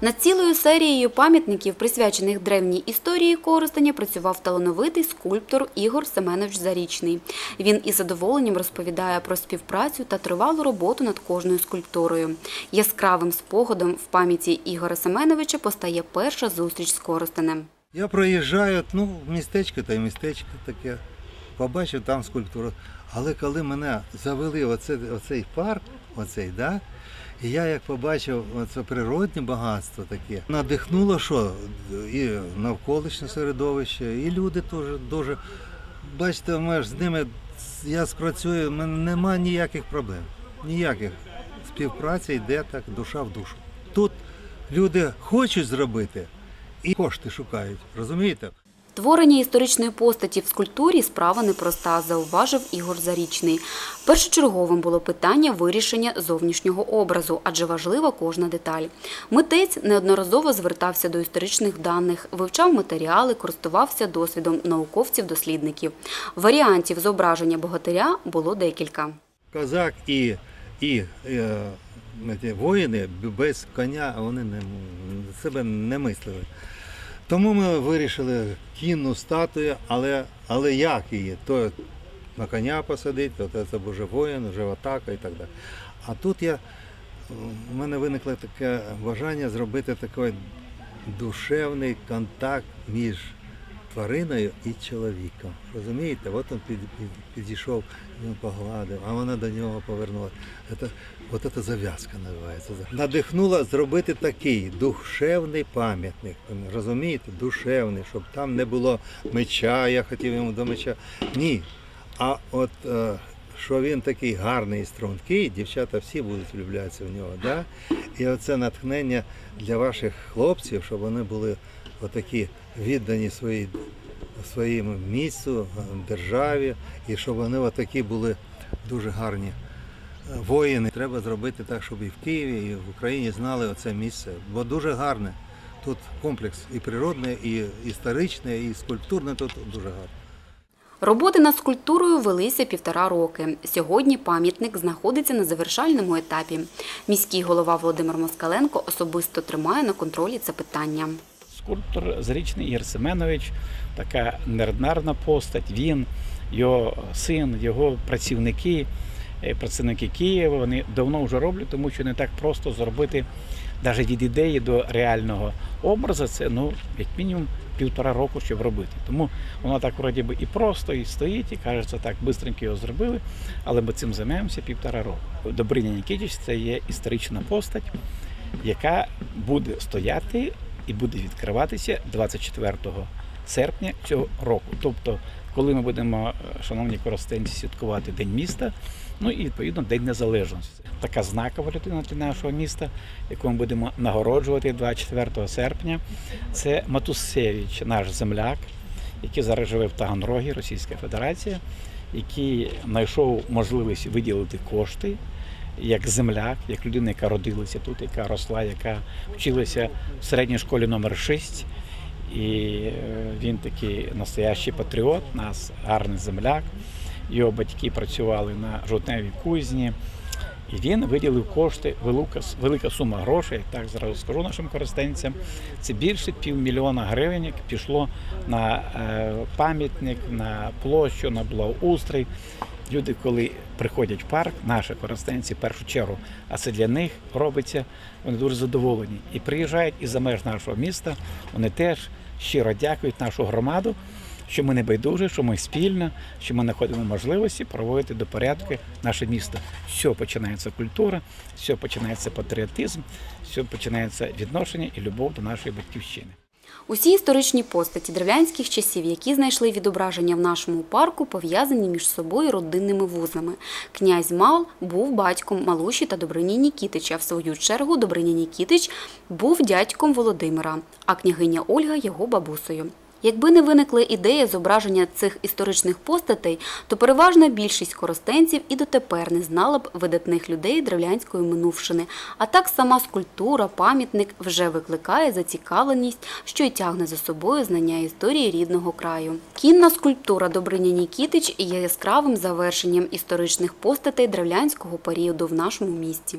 Над цілою серією пам'ятників, присвячених древній історії Коростеня, працював талановитий скульптор Ігор Семенович Зарічний. Він із задоволенням розповідає про співпрацю та тривалу роботу над кожною скульптурою. Яскравим спогадом в пам'яті Ігоря Семеновича постає перша зустріч з Коростенем. Я проїжджаю, ну, містечко та й містечко таке. Побачив там скульптуру. Але коли мене завели в оце, оцей парк, оцей, да, і я як побачив оце природне багатство таке, надихнуло, що і навколишнє середовище, і люди теж дуже. Бачите, ми ж з ними я спрацюю, немає ніяких проблем. Ніяких. Співпраця йде так, душа в душу. Тут люди хочуть зробити і кошти шукають, розумієте? Творення історичної постаті в скульптурі справа непроста, зауважив Ігор Зарічний. Першочерговим було питання вирішення зовнішнього образу, адже важлива кожна деталь. Митець неодноразово звертався до історичних даних, вивчав матеріали, користувався досвідом науковців-дослідників. Варіантів зображення богатиря було декілька. Козак і, і е, воїни без коня вони не, себе не мислили. Тому ми вирішили кінну статую, але, але як її? То на коня посадити, то це вже воїн, вже атака і так далі. А тут я, в мене виникло таке бажання зробити такий душевний контакт між твариною і чоловіком. Розумієте? От він під, під, підійшов, він погладив, а вона до нього повернулася. От це зав'язка називається. Надихнула зробити такий душевний пам'ятник. Розумієте? Душевний, щоб там не було меча, я хотів йому до меча. Ні. А от е, що він такий гарний і стрункий, дівчата всі будуть влюблятися в нього. Да? І оце натхнення для ваших хлопців, щоб вони були отакі віддані своїй, своєму місцю, е, державі, і щоб вони отакі були дуже гарні е, воїни. Треба зробити так, щоб і в Києві, і в Україні знали оце місце, бо дуже гарне. Тут комплекс і природний, і історичний, і скульптурний, тут дуже гарно. Роботи над скульптурою велися півтора роки. Сьогодні пам'ятник знаходиться на завершальному етапі. Міський голова Володимир Москаленко особисто тримає на контролі це питання. скульптор Зарічний Ігор Семенович, така неординарна постать. Він, його син, його працівники, е, працівники Києва, вони давно вже роблять, тому що не так просто зробити навіть від ідеї до реального образу. Це ну, як мінімум півтора року, щоб робити. Тому воно так вроді би і просто, і стоїть, і кажеться, так, бистренько його зробили, але ми цим займаємося півтора року. Добриня Нікітіч це є історична постать, яка буде стояти і буде відкриватися 24 серпня цього року. Тобто, коли ми будемо, е, шановні коростенці, святкувати День міста, ну і відповідно День Незалежності. Така знакова людина для нашого міста, яку ми будемо нагороджувати 24 серпня. Це Матусевич, наш земляк, який зараз живе в Таганрогі, Російська Федерація, який знайшов можливість виділити кошти як земляк, як людина, яка родилася тут, яка росла, яка вчилася в середній школі номер 6 І е, він такий настоящий патріот, нас гарний земляк. Його батьки працювали на жовтневій кузні. І він виділив кошти, велика, велика сума грошей, так зразу скажу нашим користенцям. Це більше півмільйона гривень, яке пішло на е, пам'ятник, на площу, на благоустрій. Люди, коли приходять в парк, наші користенці в першу чергу, а це для них робиться, вони дуже задоволені. І приїжджають із за меж нашого міста. Вони теж щиро дякують нашу громаду, що ми не байдужі, що ми спільно, що ми знаходимо можливості проводити до порядку наше місто. Все починається культура, все починається патріотизм, все починається відношення і любов до нашої батьківщини. Усі історичні постаті древлянських часів, які знайшли відображення в нашому парку, пов'язані між собою родинними вузлами. Князь Мал був батьком Малуші та Добрині Нікітича. В свою чергу Добриня Нікітич був дядьком Володимира, а княгиня Ольга його бабусею. Якби не виникли ідеї зображення цих історичних постатей, то переважна більшість коростенців і дотепер не знала б видатних людей древлянської минувшини. А так сама скульптура, пам'ятник вже викликає зацікавленість, що й тягне за собою знання історії рідного краю. Кінна скульптура Добриня Нікітич є яскравим завершенням історичних постатей древлянського періоду в нашому місті.